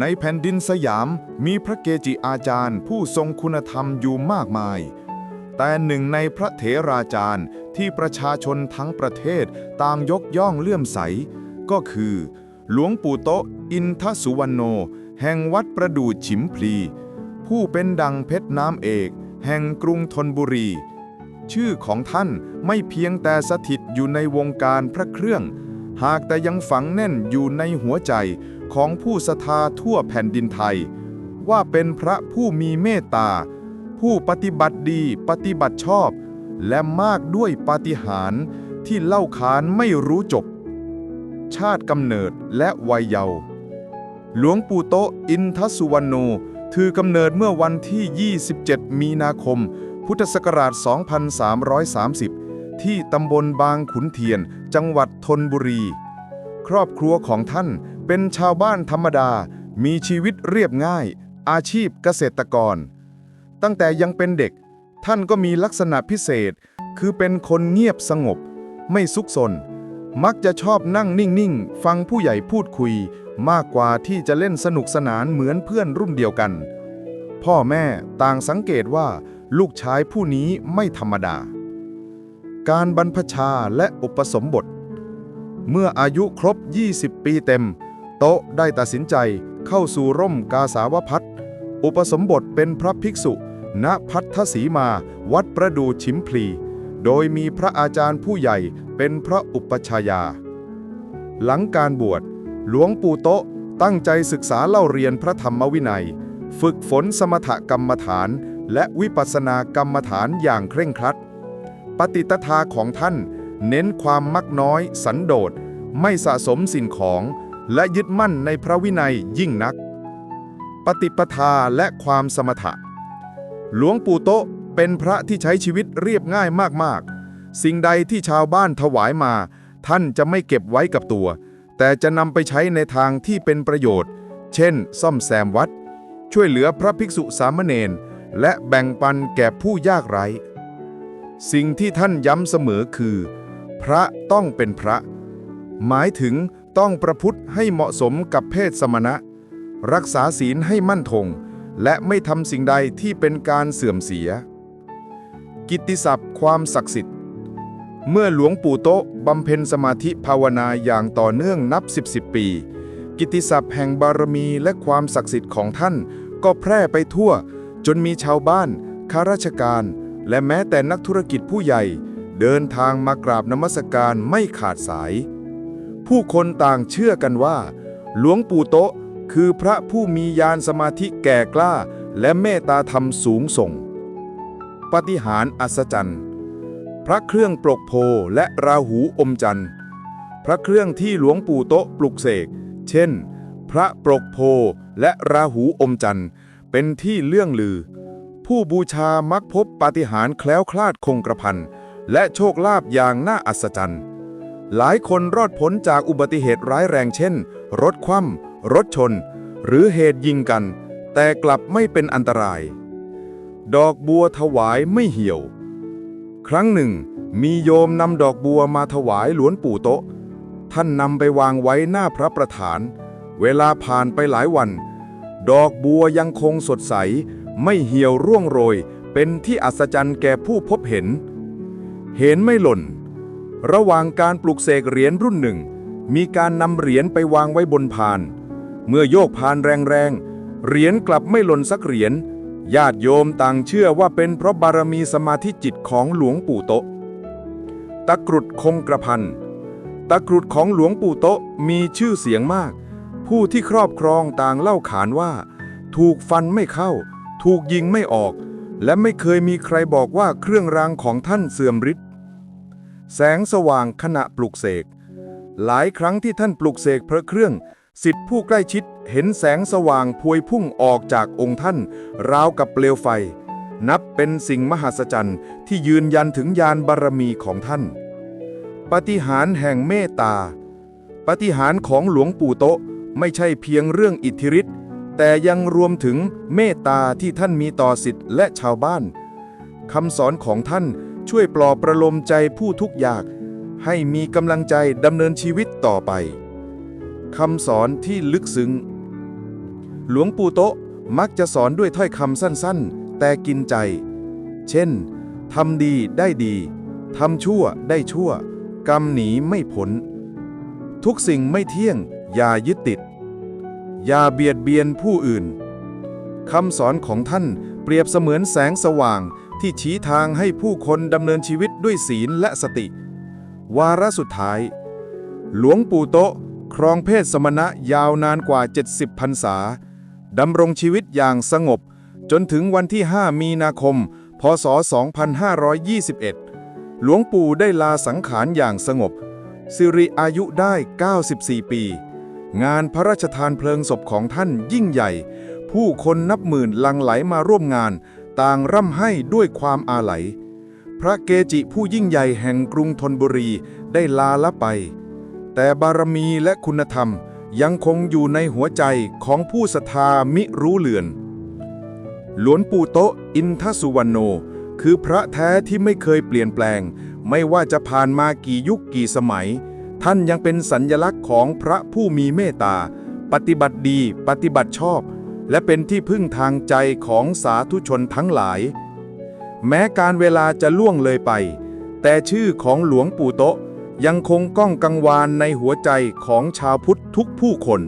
ในแผ่นดินสยามมีพระเกจิอาจารย์ผู้ทรงคุณธรรมอยู่มากมาย แต่หนึ่งในพระเถราจารย์ที่ประชาชนทั้งประเทศต่างยกย่องเลื่อมใส ก็คือ หลวงปู่โตอินทสุวรรณโน แห่งวัดประดู่ฉิมพลี ผู้เป็นดังเพชรน้ำเอก แห่งกรุงธนบุรี ชื่อของท่านไม่เพียงแต่สถิตอยู่ในวงการพระเครื่อง หากแต่ยังฝังแน่นอยู่ในหัวใจ ของผู้ศรัทธาทั่วแผ่นดินไทย ว่าเป็นพระผู้มีเมตตา ผู้ปฏิบัติดีปฏิบัติชอบ และมากด้วยปาฏิหาริย์ที่เล่าขานไม่รู้จบ ชาติกำเนิดและวัยเยาว์หลวงปู่โตอินทสุวรรณโนถือกำเนิดเมื่อวันที่ 27 มีนาคม พุทธศักราช 2330 ที่ตำบลบางขุนเทียน จังหวัดธนบุรี ครอบครัวของท่าน เป็นชาวบ้านธรรมดา มีชีวิตเรียบง่าย อาชีพเกษตรกร ตั้งแต่ยังเป็นเด็ก ท่านก็มีลักษณะพิเศษ คือเป็นคนเงียบสงบ ไม่ซุกซน มักจะชอบนั่งนิ่งๆ ฟังผู้ใหญ่พูดคุย มากกว่าที่จะเล่นสนุกสนานเหมือนเพื่อนรุ่นเดียวกัน พ่อแม่ต่างสังเกตว่าลูกชายผู้นี้ไม่ธรรมดา การบรรพชาและอุปสมบท เมื่ออายุครบ 20 ปีเต็ม โต๊ะได้ตัดสินใจเข้าสู่ร่มกาสาวพัฒอุปสมบทเป็นพระภิกษุ ณพัทธสีมาวัดประดูชิมพลี โดยมีพระอาจารย์ผู้ใหญ่เป็นพระอุปชายา หลังการบวช หลวงปู่โตะตั้งใจศึกษาเล่าเรียนพระธรรมวินัย ฝึกฝนสมถกรรมฐาน และวิปัสสนากรรมฐานอย่างเคร่งครัด ปฏิตทาของท่านเน้นความมักน้อย สันโดษไม่สะสมสิ่งของ และยึดมั่นในพระวินัยยิ่งนัก ปฏิปทาและความสมถะ หลวงปู่โตะเป็นพระที่ใช้ชีวิตเรียบง่ายมากๆ สิ่งใดที่ชาวบ้านถวายมา ท่านจะไม่เก็บไว้กับตัว แต่จะนำไปใช้ในทางที่เป็นประโยชน์ เช่น ซ่อมแซมวัด ช่วยเหลือพระภิกษุสามเณรและแบ่งปันแก่ผู้ยากไร้ สิ่งที่ท่านย้ำเสมอคือ พระต้องเป็นพระ หมายถึง ต้องประพฤติให้เหมาะสมกับเพศสมณะ รักษาศีลให้มั่นคงและไม่ทำสิ่งใดที่เป็นการเสื่อมเสีย กิตติศัพท์ความศักดิ์สิทธิ์ เมื่อหลวงปู่โตะบำเพ็ญสมาธิภาวนาอย่างต่อเนื่องนับสิบสิบปี กิตติศัพท์แห่งบารมีและความศักดิ์สิทธิ์ของท่าน ก็แพร่ไปทั่ว จนมีชาวบ้านข้าราชการ และแม้แต่นักธุรกิจผู้ใหญ่ เดินทางมากราบนมัสการไม่ขาดสาย ผู้คนต่างเชื่อกันว่า หลวงปู่โตะคือพระผู้มีญาณสมาธิแก่กล้า และเมตตาธรรมสูงส่ง ปฏิหารย์อัศจรรย์ พระเครื่องปลกโพและราหูอมจันทร์ พระเครื่องที่หลวงปู่โตะปลุกเสก เช่น พระปลกโพและราหูอมจันทร์ เป็นที่เลื่องลือ ผู้บูชามักพบปาฏิหาริย์แคล้วคลาดคงกระพันและโชคลาภอย่างน่าอัศจรรย์ หลายคนรอดพ้นจากอุบัติเหตุร้ายแรงเช่น รถคว่ำรถชน หรือเหตุยิงกัน แต่กลับไม่เป็นอันตราย ดอกบัวถวายไม่เหี่ยว ครั้งหนึ่ง มีโยมนำดอกบัวมาถวายหลวงปู่โตะท่านนำไปวางไว้หน้าพระประธาน เวลาผ่านไปหลายวัน ดอกบัวยังคงสดใส ไม่เหี่ยวร่วงโรย เป็นที่อัศจรรย์แก่ผู้พบเห็น เห็นไม่หล่น ระหว่างการปลุกเสกเหรียญรุ่นหนึ่ง มีการนำเหรียญไปวางไว้บนพาน เมื่อโยกพานแรงๆ เหรียญกลับไม่หล่นสักเหรียญ ญาติโยมต่างเชื่อว่าเป็นเพราะบารมีสมาธิจิตของหลวงปู่โตะตะกรุดคงกระพัน ตะกรุดของหลวงปู่โตะมีชื่อเสียงมาก ผู้ที่ครอบครองต่างเล่าขานว่า ถูกฟันไม่เข้า ถูกยิงไม่ออก และไม่เคยมีใครบอกว่าเครื่องรางของท่านเสื่อมฤทธิ แสงสว่างขณะปลุกเสก หลายครั้งที่ท่านปลุกเสกพระเครื่องสิทธิผู้ใกล้ชิดเห็นแสงสว่างพวยพุ่งออกจากองค์ท่าน ราวกับเปลวไฟ นับเป็นสิ่งมหัศจรรย์ที่ยืนยันถึงญาณบารมีของท่าน ปฏิหารแห่งเมตตา ปฏิหารของหลวงปู่โตะไม่ใช่เพียงเรื่องอิทธิฤทธิ์แต่ยังรวมถึงเมตตาที่ท่านมีต่อสิทธิ์และชาวบ้านคำสอนของท่าน ช่วยปลอบประโลมใจผู้ทุกข์ยาก ให้มีกำลังใจดำเนินชีวิตต่อไปคำสอนที่ลึกซึ้ง หลวงปู่โตะมักจะสอนด้วยถ้อยคำสั้นๆ แต่กินใจ เช่นทำดีได้ดีทำชั่วได้ชั่ว กรรมหนีไม่พ้นทุกสิ่งไม่เที่ยง อย่ายึดติด อย่าเบียดเบียนผู้อื่นคำสอนของท่านเปรียบเสมือนแสงสว่าง ที่ชี้ทางให้ผู้คนดำเนินชีวิตด้วยศีลและสติ วาระสุดท้าย หลวงปู่โตะครองเพศสมณะยาวนานกว่า 70พรรษาดำรงชีวิตอย่างสงบ จนถึงวันที่ 5 มีนาคม พศ 2521 หลวงปู่ได้ลาสังขารอย่างสงบ สิริอายุได้ 94 ปี งานพระราชทานเพลิงศพของท่านยิ่งใหญ่ ผู้คนนับหมื่นลังไหลมาร่วมงาน ต่างร่ำไห้ด้วยความอาลัย พระเกจิผู้ยิ่งใหญ่แห่งกรุงธนบุรีได้ลาละไป แต่บารมีและคุณธรรมยังคงอยู่ในหัวใจของผู้ศรัทธามิรู้เลือน หลวงปู่โตอินทสุวรรณโน คือพระแท้ที่ไม่เคยเปลี่ยนแปลง ไม่ว่าจะผ่านมากี่ยุคกี่สมัย ท่านยังเป็นสัญญลักษณ์ของพระผู้มีเมตตา ปฏิบัติดี ปฏิบัติชอบ และเป็นที่พึ่งทางใจของสาธุชนทั้งหลาย แม้การเวลาจะล่วงเลยไป แต่ชื่อของหลวงปู่โตะยังคงก้องกังวานในหัวใจของชาวพุทธทุกผู้คน